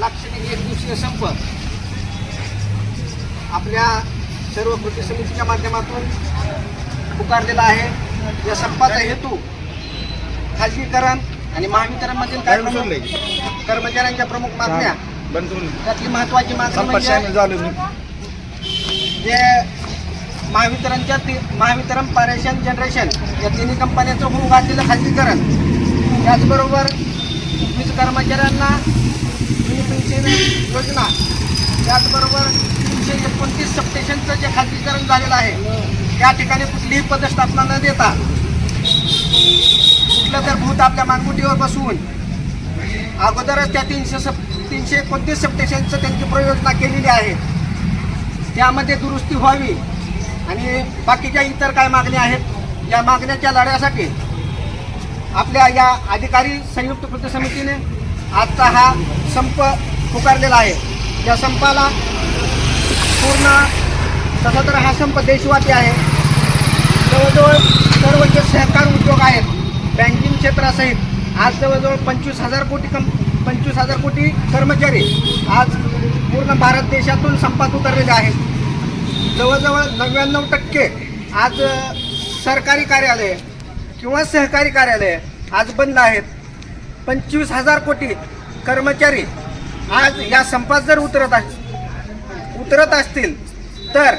लाक्षणिक एक दिवसीय संप आपल्या सर्व कृती समितीच्या माध्यमातून पुकारलेला आहे. या संपाचा हेतू खाजगीकरण आणि महावितरणमधील कर्मचाऱ्यांच्या प्रमुख मागण्या त्यातली महत्वाची मागणी जे महावितरणच्या ती महावितरण पारेशन जनरेशन या तिन्ही कंपन्यांचं होऊन घातलेलं खाजगीकरण त्याचबरोबर वीज कर्मचाऱ्यांना पेन्शन योजना. त्याचबरोबर तीनशे एकोणतीस सबस्टेशनचं जे खाजगीकरण झालेलं आहे त्या ठिकाणी कुठलीही पदस्थापना न देता कुठलं तर भूत आपल्या मानगुटीवर बसवून अगोदरच त्या तीनशे सब तीनशे एकोणतीस सबस्टेशनचं त्यांची प्रयोजना केलेली आहे. त्यामध्ये दुरुस्ती व्हावी. आणि बाकीच्या इतर काय मागण्या आहेत या मागण्याच्या लढ्यासाठी आपल्या या अधिकारी संयुक्त कृती समितीने आजचा हा संप पुकारलेला आहे. या संपाला पूर्ण तसं तर हा संप देशव्यापी आहे. जवळजवळ सर्व जे सहकार उद्योग आहेत. बँकिंग क्षेत्रासहित आज जवळजवळ पंचवीस हजार कोटी कं पंचवीस हजार कोटी कर्मचारी आज पूर्ण भारत देशातून संपात उतरलेले आहेत. जवळजवळ नव्याण्णव टक्के आज सरकारी कार्यालय किंवा सहकारी कार्यालय आज बंद आहेत. पंचवीस हजार कोटी कर्मचारी आज या संपात जर उतरत अस उतरत असतील तर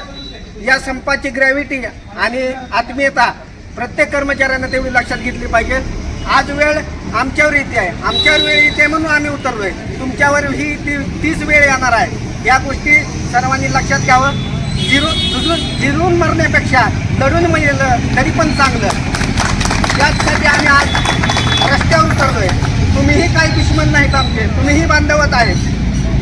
या संपाची ग्रॅव्हिटी आणि आत्मीयता प्रत्येक कर्मचाऱ्यांना तेवढी लक्षात घेतली पाहिजे. आज वेळ आमच्यावर येते आहे. आमच्यावर वेळ येते म्हणून आम्ही उतरलोय. तुमच्यावर ही ती तीच वेळ येणार आहे. या गोष्टी सर्वांनी लक्षात घ्यावं. जिरू झुजून जिरून मरण्यापेक्षा लढून मिळलं तरी पण चांगलं. याचसाठी आम्ही आज रस्त्यावर उतरलोय. तुम्हीही काही दुश्मन नाहीत आमचे. तुम्हीही बांधवत आहेत.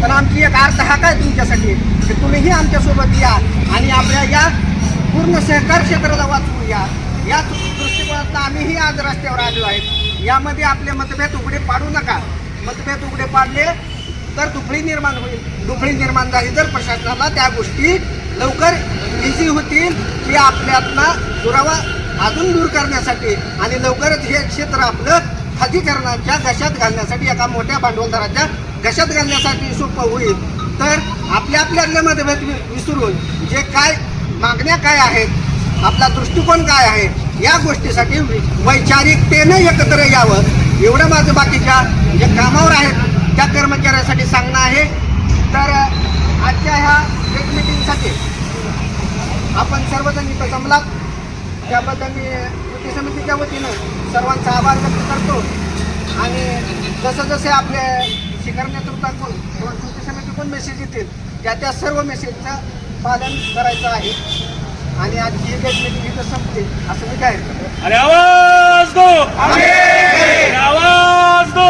पण आमची एक अर्थ हा काय तुमच्यासाठी. की तुम्हीही आमच्यासोबत या आणि आपल्या या पूर्ण सहकार क्षेत्राला वाचवूया याच दृष्टिकोनातून आम्हीही आज रस्त्यावर आलो आहेत. यामध्ये आपले मतभेद उघडे पाडू नका. मतभेद उघडे पाडले तर दुफळी निर्माण होईल. दुफळी निर्माण झाली तर प्रशासनाला त्या गोष्टी लवकर इझी होतील की आपल्यातला दुरावा अजून दूर करण्यासाठी आणि लवकरच हे क्षेत्र आपलं खाजगीकरणाच्या घशात घालण्यासाठी एका मोठ्या भांडवलदाराच्या घशात घालण्यासाठी सोपं होईल. तर आपल्या आपल्यातले मतभेद वि- विसरून जे काय मागण्या काय आहेत आपला दृष्टिकोन काय आहे? या गोष्टीसाठी वैचारिकतेनं एकत्र यावं. एवढं माझं बाकीच्या जे कामावर आहेत त्या कर्मचाऱ्यासाठी सांगणं आहे. तर आजच्या ह्या एक मिटिंगसाठी आपण सर्वजण इथं जमलात. त्याबद्दल मी कृती समितीच्या वतीनं सर्वांचा आभार व्यक्त करतो. आणि जसं जसे आपले शिखर नेतृत्वाकडून किंवा कृती समितीकडून मेसेज येतील त्या त्या सर्व मेसेजचं पालन करायचं आहे. आणि आज ही एक मीटिंग इथं संपते असं मी काय अरे आवाज दो! अरे आवाज दो!